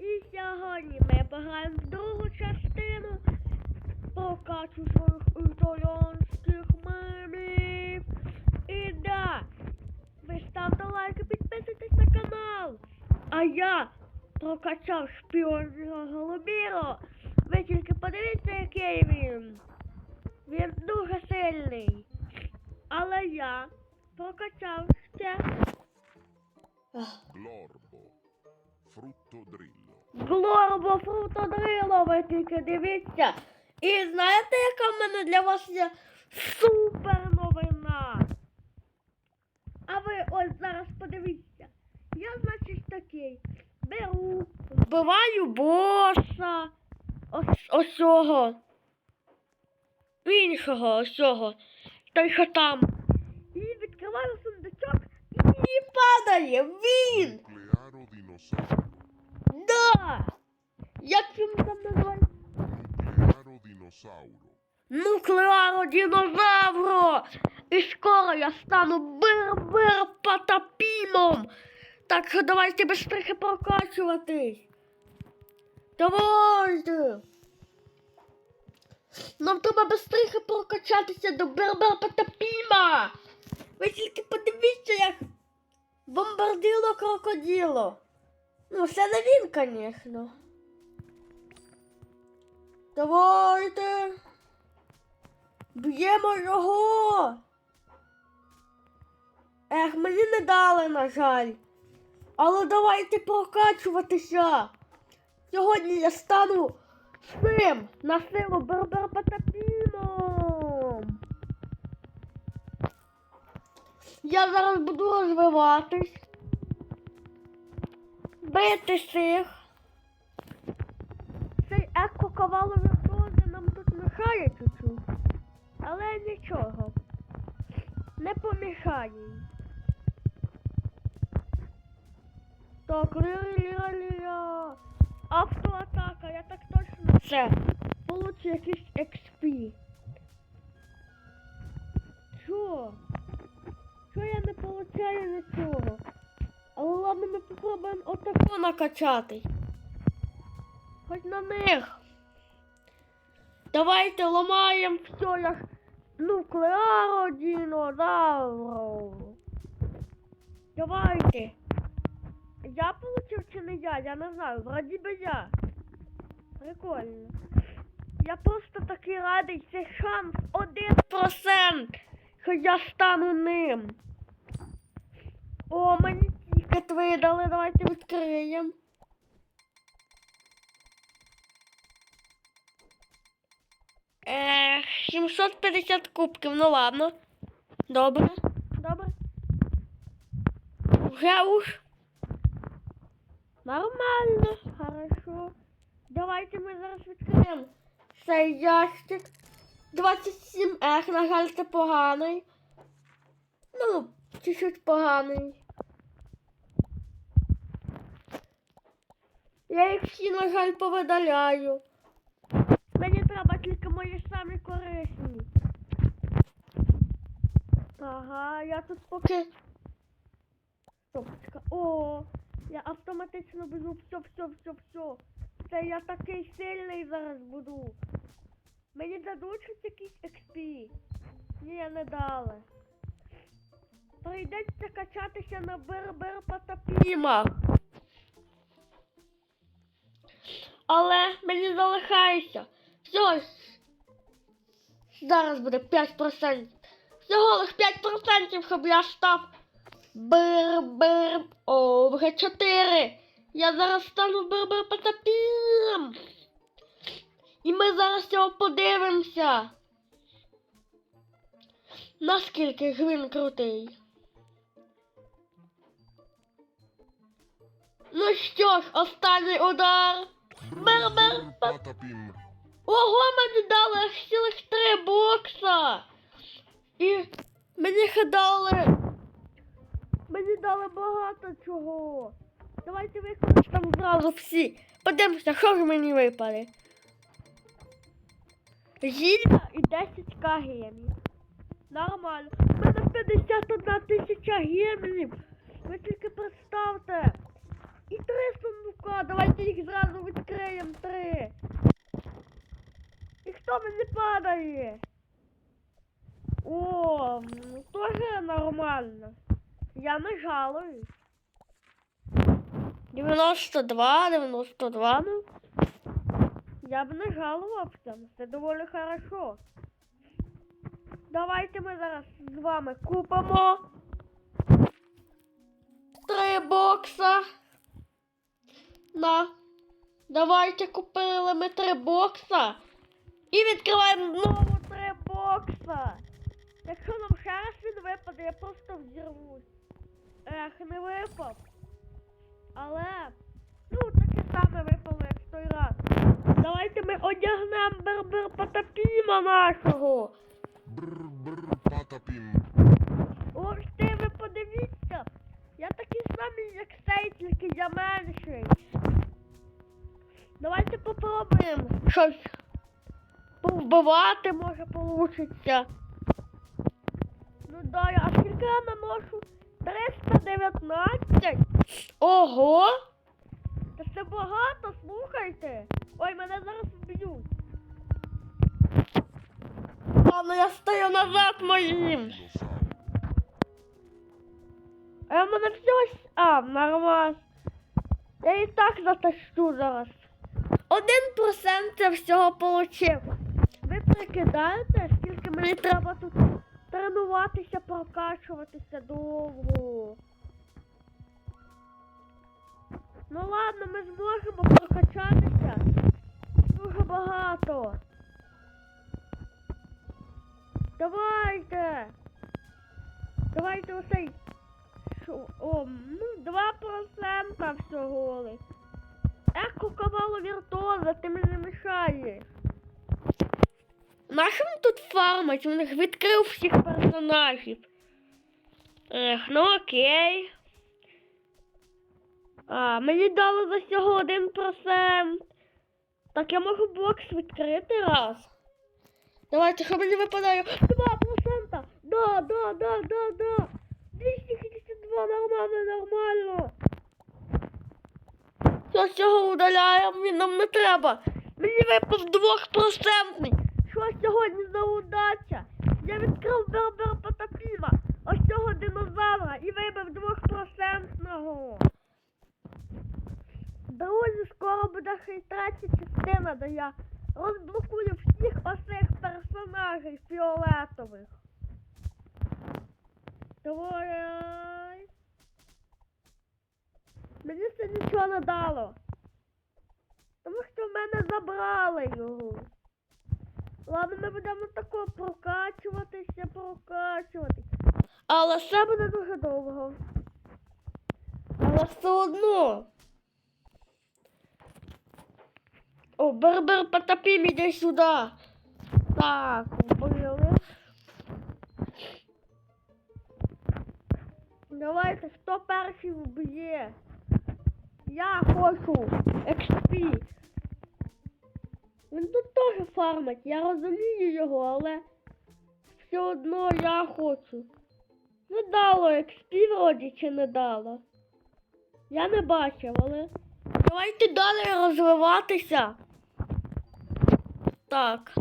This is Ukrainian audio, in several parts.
І сьогодні ми пограємо в другу частину прокачу своїх італійських мемів. І да, ви ставте лайки, підписуйтесь на канал. А я прокачав шпіонного голубіро. Ви тільки подивіться, який він. Він дуже сильний. Але я прокачав ще Glorbo, frutto drillo. Глорбо фрутодрило, ви тільки дивіться. І знаєте, яка в мене для вас є супер новина? А ви ось зараз подивіться. Я, значить, такий. Беру, вбиваю боса. Ось цього. Іншого ось цього. Той, що там. І відкриваю сундучок і падає він. Да! Як він там називається? Nuclearo dinosauro. Нуклеаро динозавро! І скоро я стану бир-бир патапімом! Так що давайте быстрее прокачуватись! Давайте! Нам треба быстрее прокачатися до бир-бир патапіма! Ви тільки подивіться, як бомбардило крокодило! Ну, це не він, звісно. Давайте! Б'ємо його! Ех, мені не дали, на жаль. Але давайте прокачуватися. Сьогодні я стану цим на силу Берберпатапіном. Я зараз буду розвиватись. Бити всіх. Цей еко-кавало віртуози нам тут мешає чуть-чуть. Але нічого. Не помішає. Так, ля-ля-ля-ля. Автоатака, я так точно. Це. Получу якийсь XP. Чо? Чо я не получаю нічого? Ладно, ми попробуємо отако накачати. Хоч на них. Давайте ламаємо все як нуклеаро динозавров. Давайте. Я получив чи не я? Я не знаю. Вроді би я. Прикольно. Я просто такий радий, це шанс 1%, що я стану ним. О, мені видали, давайте відкриємо. Ех, 750 кубків, ну ладно. Добре, добре. Вже уж. Нормально, хорошо. Давайте ми зараз відкриємо цей ящик. 27 ех, на жаль, це поганий. Ну, чуть-чуть поганий. Я їх всі, на жаль, повидаляю. Мені треба тільки мої самі корисні. Ага, я тут поки. Стопочка. О, я автоматично буду все, все, все, все. Це я такий сильний зараз буду. Мені дадуть хоч якийсь XP. Ні, не дали. Прийдеться качатися на бир-бир потопімах. Але мені залишається. Все. Зараз буде 5%. Всього лиш 5%, щоб я став бир-бир. О, вже 4. Я зараз стану бир-бир потопім. І ми зараз цього подивимося. Наскільки ж крутий. Ну що ж, останній удар. Patapim. Ого, мені дали аж цілих три бокса. І мені дали. Мені дали багато чого. Давайте використаємо зразу всі. Подивимося, що ж мені випаде. Зілля і 10к гемів. Нормально. У мене 51 тисяча гемів. Ви тільки представте. І три сундука. Давайте їх зразу відкриємо три. І хто мені падає? О, ну теж нормально. Я не жалуюсь. 92, 92, ну. Я б не жалувався. Це доволі хорошо. Давайте ми зараз з вами купимо три бокса. На. Давайте купили ми три бокса. І відкриваємо знову три бокса. Якщо нам ще раз він випаде, я просто взірвусь. Ех, не випав. Але, ну, таке саме випало, як той раз. Давайте ми одягнемо бербер потапіма нашого. Брr-брr patapim. Ось щось повбивати, може получиться. Ну да, а скільки я наношу? 319? Ого! Та це багато, слухайте. Ой, мене зараз вб'ють. Ладно, я стою назад моїм. А в мене все. А, нормально. Я і так затащу зараз. Один процент я всього получив. Ви прикидаєте, скільки мені треба тут тренуватися, прокачуватися довго. Ну ладно, ми зможемо прокачатися дуже багато. Давайте. Давайте Шо? О, ну, 2% всього лиш. Еко кавало віртуоза, ти мені. Нащо він тут фармить? Він їх відкрив всіх персонажів. Ех, ну окей. А, мені дали за цього 1%. Так я можу бокс відкрити раз. Давайте, що мені випадає? 2%! Да, да, да, да, да. 252 нормально, нормально. Що з цього удаляємо, він нам не треба. Мені випав двохпроцентний. Що сьогодні за удача? Я відкрив бербер потапіма, ось цього динозавра і вибив двохпроцентного. Друзі, скоро буде третя частина, де я розблокую всіх оцих персонажів фіолетових. Давай. Мені це нічого не дало. Тому що в мене забрали його. Ладно, ми будемо тако прокачуватися, прокачуватися. Але все буде дуже довго. Але все одно. О, Бербер Потапім, іди сюди. Так, вбили. Давайте, хто перший вб'є? Я хочу XP. Він тут теж фармить, я розумію його, але все одно я хочу. Не дало XP вроді чи не дало. Я не бачив, але. Давайте далі розвиватися. Так.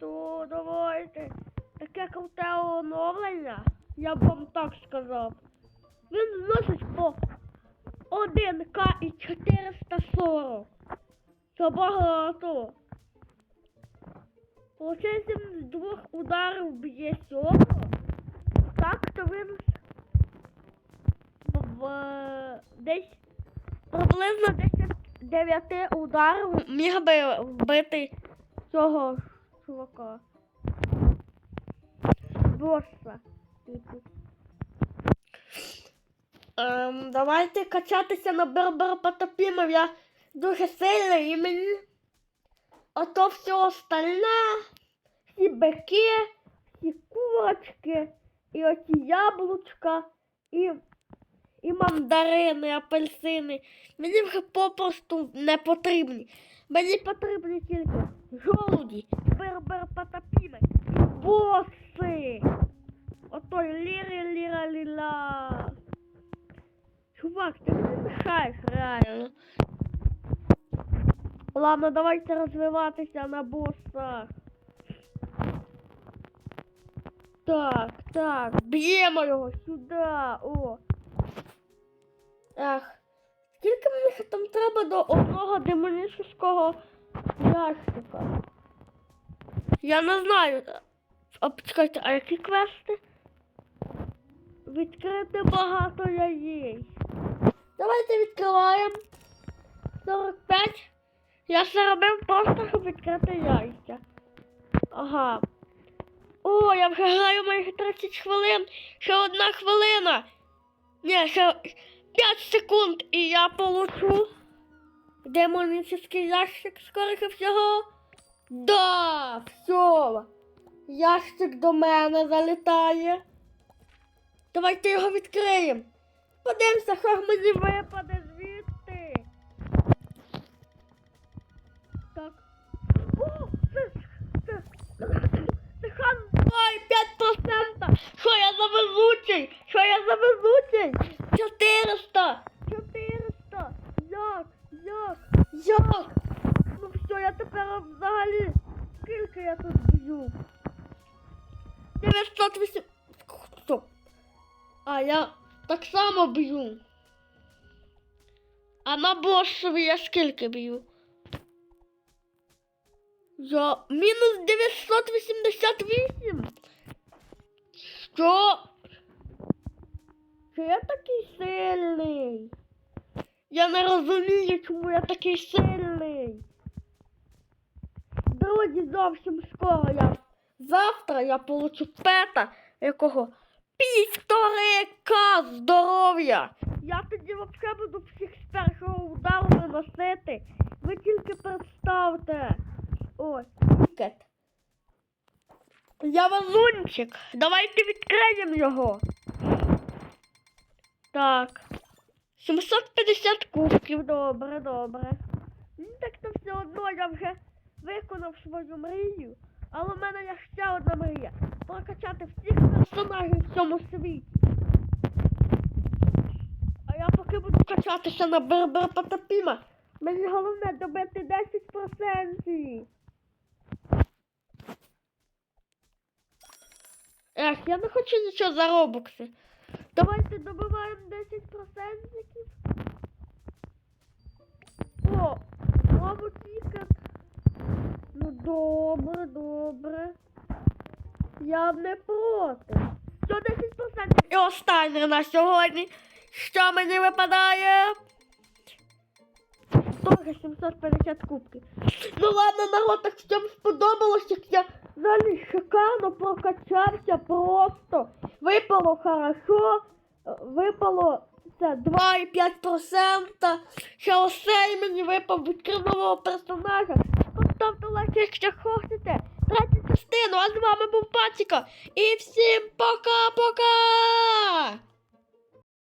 То давайте. Таке круте оновлення, я б вам так сказав. Він зносить по 1К і 440. Це багато. Получається, він з двох ударів б'є сьомого. Так, то він в, десь приблизно 10 9 ударів міг би вбити цього чувака. Босса. Ем, давайте качатися на Бербер Потапімов. Я дуже сильний і мені ото все остальне, всі бики, всі курочки, і оті яблучка, і, і мандарини, апельсини. Мені вже попросту не потрібні. Мені потрібні тільки жолуді, Бербер Потапіми боси. Ото ліри ліра ліла. Макс, ти мені мішаєш, реально. Ладно, давайте розвиватися на боссах. Так, так, б'ємо його сюди. О. Ах. Скільки мені там треба до одного демонічного ящика? Я не знаю. А почекайте, а які квести? Відкрити багато яєць. Давайте відкриваємо. 45. Я все робив просто, щоб відкрити яйця. Ага. О, я вже граю майже 30 хвилин. Ще одна хвилина. Ні, ще 5 секунд і я получу демонічний ящик, скоріше всього. Да, все. Ящик до мене залітає. Давайте його відкриємо. Подивимося, мені випаде звідти. Так. О, це, це, це хан Ой, 5%. Що я за везучий? Що я за везучий? 400. 400. Як? Як? Як? Ну все, я тепер взагалі. Скільки я тут б'ю? 908. Стоп. А я так само б'ю. А на боссові я скільки б'ю? Я мінус 988. Що? Чи я такий сильний? Я не розумію, чому я такий сильний. Друзі, зовсім скоро я. Завтра я получу пета, якого півторика здоров'я. Я тоді взагалі буду всіх з першого удару виносити. Ви тільки представте. Ось, тікет. Я вазунчик. Давайте відкриємо його. Так. 750 кубків, добре, добре. Ну, Так то все одно я вже виконав свою мрію. Але в мене є ще одна мрія. Прокачати всіх персонажів в цьому світі. А я поки буду качатися на Бербер Потапіма. Мені головне добити 10%. Ех, я не хочу нічого за робокси. Давайте добиваємо 10%. О, роботікет. Ну добре, добре. Я не проти. Що 10%? І останнє на сьогодні. Що мені випадає? Тоже 750 кубків. Ну ладно, народ, так всім сподобалось, як я взагалі шикарно прокачався просто. Випало хорошо, випало це 2,5%. Ще оцей мені випав відкрив нового персонажа. Поставте лайк, якщо хочете. Третю частину, а з вами був Патіка. І всім пока-пока!